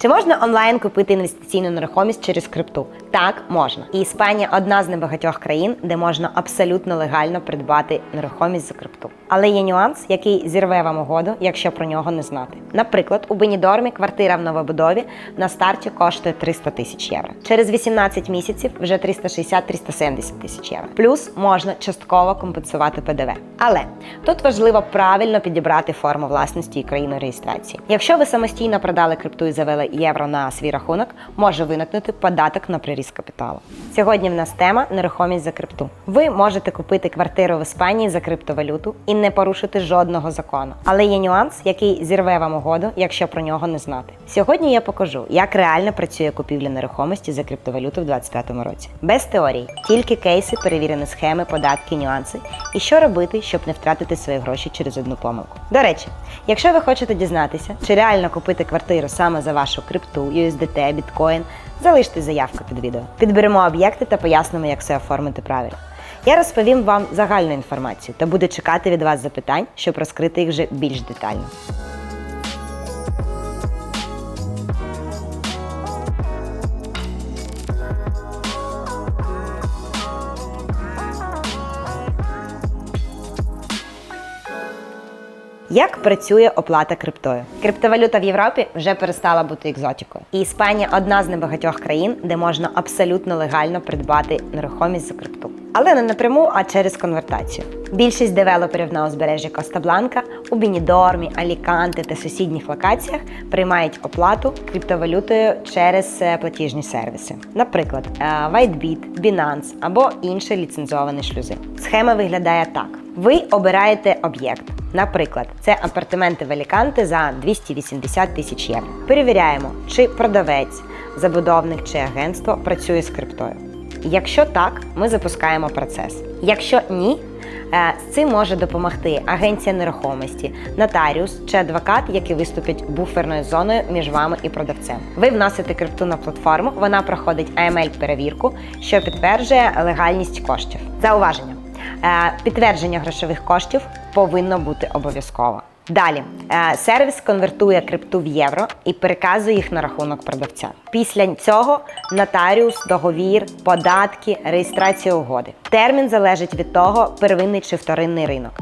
Чи можна онлайн купити інвестиційну нерухомість через крипту? Так, можна. І Іспанія одна з небагатьох країн, де можна абсолютно легально придбати нерухомість за крипту. Але є нюанс, який зірве вам угоду, якщо про нього не знати. Наприклад, у Бенідормі квартира в новобудові на старті коштує 300 тисяч євро. Через 18 місяців вже 360-370 тисяч євро. Плюс можна частково компенсувати ПДВ. Але тут важливо правильно підібрати форму власності і країну реєстрації. Якщо ви самостійно продали крипту і завели євро на свій рахунок, може виникнути податок на приріст капіталу. Сьогодні в нас тема нерухомість за крипту. Ви можете купити квартиру в Іспанії за криптовалюту і не порушити жодного закону. Але є нюанс, який зірве вам угоду, якщо про нього не знати. Сьогодні я покажу, як реально працює купівля нерухомості за криптовалюту в 2025 році. Без теорій, тільки кейси, перевірені схеми, податки, нюанси, і що робити, щоб не втратити свої гроші через одну помилку. До речі, якщо ви хочете дізнатися, чи реально купити квартиру саме за вашу крипту, USDT, біткоін, залиште заявку під відео. Підберемо об'єкти та пояснимо, як все оформити правильно. Я розповім вам загальну інформацію та буду чекати від вас запитань, щоб розкрити їх вже більш детально. Як працює оплата криптою? Криптовалюта в Європі вже перестала бути екзотикою. І Іспанія одна з небагатьох країн, де можна абсолютно легально придбати нерухомість за крипту. Але не напряму, а через конвертацію. Більшість девелоперів на узбережжі Коста-Бланка, у Бенідормі, Аліканте та сусідніх локаціях приймають оплату криптовалютою через е, платіжні сервіси, наприклад, е, WhiteBit, Binance або інші ліцензовані шлюзи. Схема виглядає так: ви обираєте об'єкт. Наприклад, це апартаменти в за 280 тисяч євро. Перевіряємо, чи продавець, забудовник чи агентство працює з криптою. Якщо так, ми запускаємо процес. Якщо ні, е, з цим може допомогти агенція нерухомості, нотаріус чи адвокат, які виступять буферною зоною між вами і продавцем. Ви вносите крипту на платформу, вона проходить AML-перевірку, що підтверджує легальність коштів. Зауваження. Е, Підтвердження грошових коштів повинно бути обов'язково. Далі е, сервіс конвертує крипту в євро і переказує їх на рахунок продавця. Після цього нотаріус, договір, податки, реєстрація угоди. Термін залежить від того, первинний чи вторинний ринок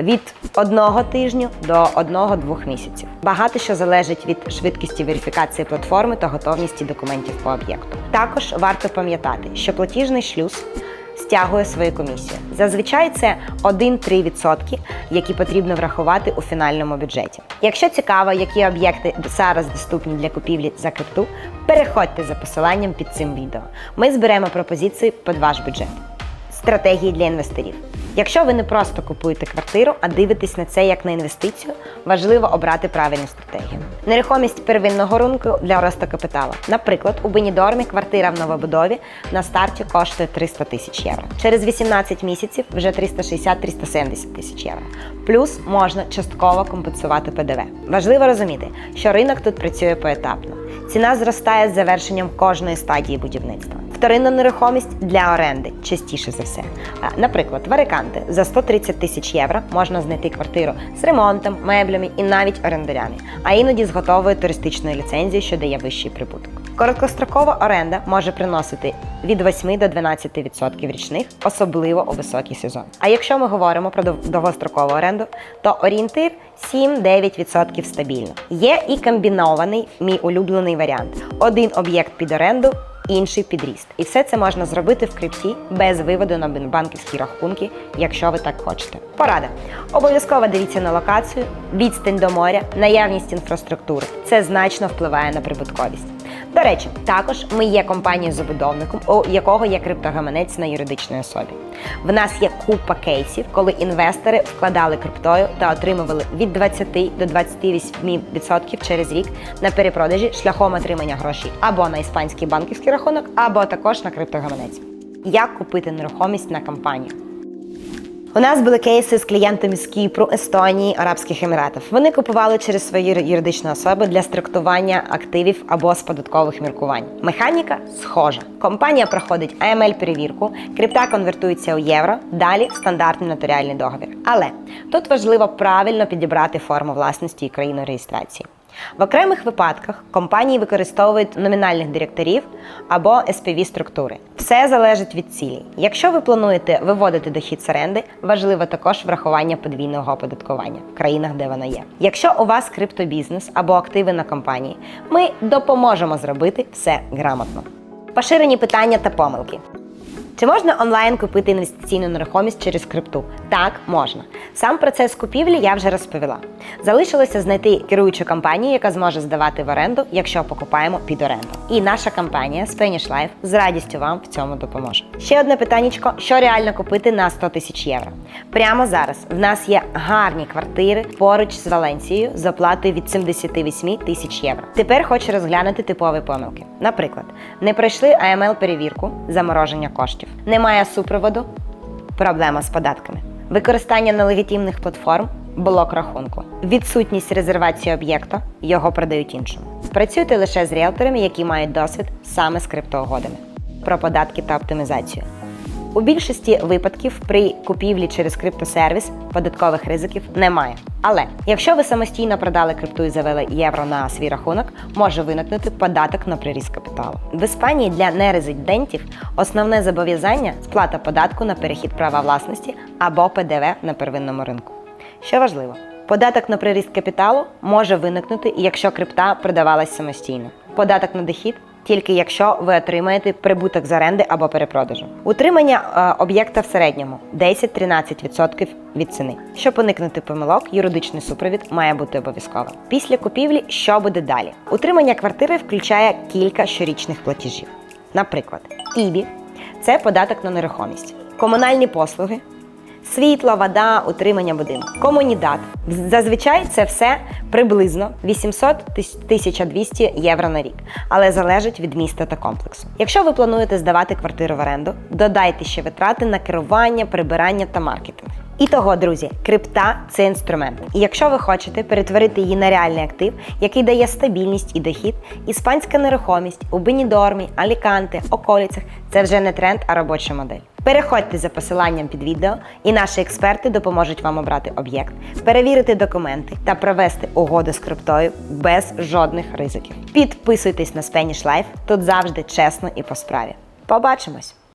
від одного тижню до одного-двох місяців. Багато що залежить від швидкості верифікації платформи та готовності документів по об'єкту. Також варто пам'ятати, що платіжний шлюз стягує свою комісію. Зазвичай це 1-3%, які потрібно врахувати у фінальному бюджеті. Якщо цікаво, які об'єкти зараз доступні для купівлі за крипту, переходьте за посиланням під цим відео. Ми зберемо пропозиції під ваш бюджет. Стратегії для інвесторів. Якщо ви не просто купуєте квартиру, а дивитесь на це як на інвестицію, важливо обрати правильну стратегію. Нерухомість первинного ринку для росту капіталу. Наприклад, у Бенідормі квартира в новобудові на старті коштує 300 тисяч євро. Через 18 місяців вже 360-370 тисяч євро. Плюс можна частково компенсувати ПДВ. Важливо розуміти, що ринок тут працює поетапно. Ціна зростає з завершенням кожної стадії будівництва. Вторинна нерухомість для оренди частіше за все. Наприклад, в Ариканте за 130 тисяч євро можна знайти квартиру з ремонтом, меблями і навіть орендарями, а іноді з готовою туристичною ліцензією, що дає вищий прибуток. Короткострокова оренда може приносити від 8 до 12% річних, особливо у високий сезон. А якщо ми говоримо про довгострокову оренду, то орієнтир 7-9% стабільно. Є і комбінований мій улюблений варіант: один об'єкт під оренду. Інший підріст, і все це можна зробити в крипті без виводу на банківські рахунки, якщо ви так хочете. Порада: обов'язково дивіться на локацію, відстань до моря, наявність інфраструктури. Це значно впливає на прибутковість. До речі, також ми є компанією забудовником, у якого є криптогаманець на юридичній особі. В нас є купа кейсів, коли інвестори вкладали криптою та отримували від 20 до 28% через рік на перепродажі шляхом отримання грошей або на іспанський банківський рахунок, або також на криптогаманець. Як купити нерухомість на компанію? У нас були кейси з клієнтами з Кіпру, Естонії, Арабських Еміратів. Вони купували через свої юридичні особи для структування активів або з податкових міркувань. Механіка схожа. Компанія проходить aml перевірку крипта конвертується у євро, далі стандартний нотаріальний договір. Але тут важливо правильно підібрати форму власності і країну реєстрації. В окремих випадках компанії використовують номінальних директорів або SPV структури. Все залежить від цілі. Якщо ви плануєте виводити дохід з оренди, важливо також врахування подвійного оподаткування в країнах, де вона є. Якщо у вас криптобізнес або активи на компанії, ми допоможемо зробити все грамотно. Поширені питання та помилки. Чи можна онлайн купити інвестиційну нерухомість через крипту? Так, можна. Сам процес купівлі я вже розповіла. Залишилося знайти керуючу компанію, яка зможе здавати в оренду, якщо покупаємо під оренду. І наша компанія Spanish Life з радістю вам в цьому допоможе. Ще одне питаннячко: що реально купити на 100 тисяч євро? Прямо зараз в нас є гарні квартири поруч з Валенцією з оплатою від 78 тисяч євро. Тепер хочу розглянути типові помилки. Наприклад, не пройшли AML перевірку замороження коштів, немає супроводу, проблема з податками, використання нелегітимних платформ, блок рахунку, відсутність резервації об'єкта, його продають іншому. Працюйте лише з ріелторами, які мають досвід саме з криптоугодами. Про податки та оптимізацію. У більшості випадків при купівлі через криптосервіс податкових ризиків немає. Але якщо ви самостійно продали крипту і завели євро на свій рахунок, може виникнути податок на приріст капіталу. В Іспанії для нерезидентів основне зобов'язання сплата податку на перехід права власності або ПДВ на первинному ринку. Що важливо, податок на приріст капіталу може виникнути, якщо крипта продавалась самостійно. Податок на дохід тільки якщо ви отримаєте прибуток з оренди або перепродажу. Утримання е, об'єкта в середньому 10-13% від ціни. Щоб уникнути помилок, юридичний супровід має бути обов'язковим. Після купівлі, що буде далі? Утримання квартири включає кілька щорічних платежів. Наприклад, ІБІ це податок на нерухомість, комунальні послуги, Світло, вода, утримання будинку. Комунідат. Зазвичай це все приблизно 800-1200 євро на рік, але залежить від міста та комплексу. Якщо ви плануєте здавати квартиру в оренду, додайте ще витрати на керування, прибирання та маркетинг. І того, друзі, крипта це інструмент. І якщо ви хочете перетворити її на реальний актив, який дає стабільність і дохід, іспанська нерухомість у Бенідормі, Аліканте, околицях це вже не тренд, а робоча модель. Переходьте за посиланням під відео, і наші експерти допоможуть вам обрати об'єкт, перевірити документи та провести угоду з криптою без жодних ризиків. Підписуйтесь на Spanish Life, тут завжди чесно і по справі. Побачимось!